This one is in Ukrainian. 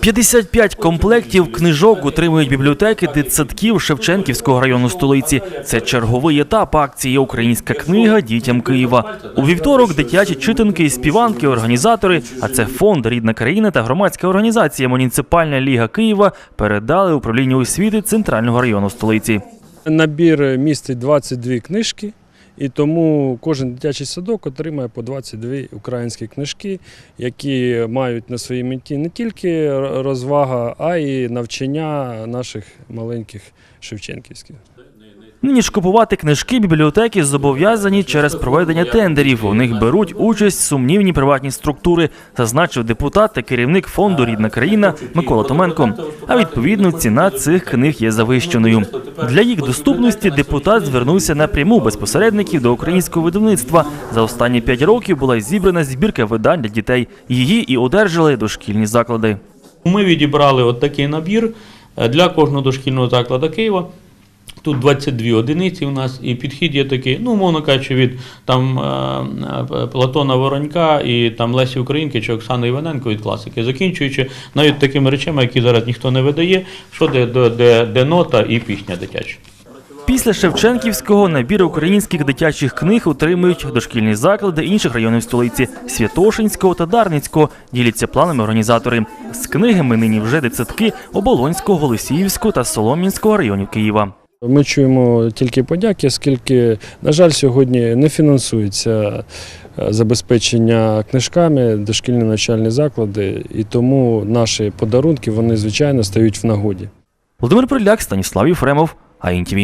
55 комплектів книжок утримують бібліотеки дитсадків Шевченківського району столиці. Це черговий етап акції Українська книга дітям Києва. У вівторок дитячі читанки і співанки, організатори, а це фонд Рідна країна та громадська організація Муніципальна ліга Києва передали управлінню освіти центрального району столиці. Набір містить 22 книжки, і тому кожен дитячий садок отримає по 22 українські книжки, які мають на своїй меті не тільки розвага, а й навчання наших маленьких шевченківських. Нині ж купувати книжки бібліотеки зобов'язані через проведення тендерів. У них беруть участь сумнівні приватні структури, зазначив депутат та керівник фонду Рідна країна Микола Томенко. А відповідно ціна цих книг є завищеною. Для їх доступності депутат звернувся напряму без посередників до українського видавництва. За останні п'ять років була зібрана збірка видань для дітей. Її і одержали дошкільні заклади. Ми відібрали от такий набір е, для кожного дошкільного закладу Києва. Тут 22 одиниці у нас, і підхід є такий, ну, мовно кажучи, від там е, е, Платона Воронька і там Лесі Українки чи Оксани Іваненко від класики, закінчуючи навіть такими речами, які зараз ніхто не видає, що де, де, де, де нота і пісня дитяча. Після Шевченківського набір українських дитячих книг отримують дошкільні заклади інших районів столиці Святошинського та Дарницького. Діляться планами організатори. З книгами нині вже дитсадки Оболонського, Голосіївського та Солом'янського районів Києва. Ми чуємо тільки подяки, оскільки, на жаль, сьогодні не фінансується е, забезпечення книжками дошкільні навчальні заклади, і тому наші подарунки вони звичайно стають в нагоді. Володимир Приляк, Станіслав Єфремов, АІНТВ.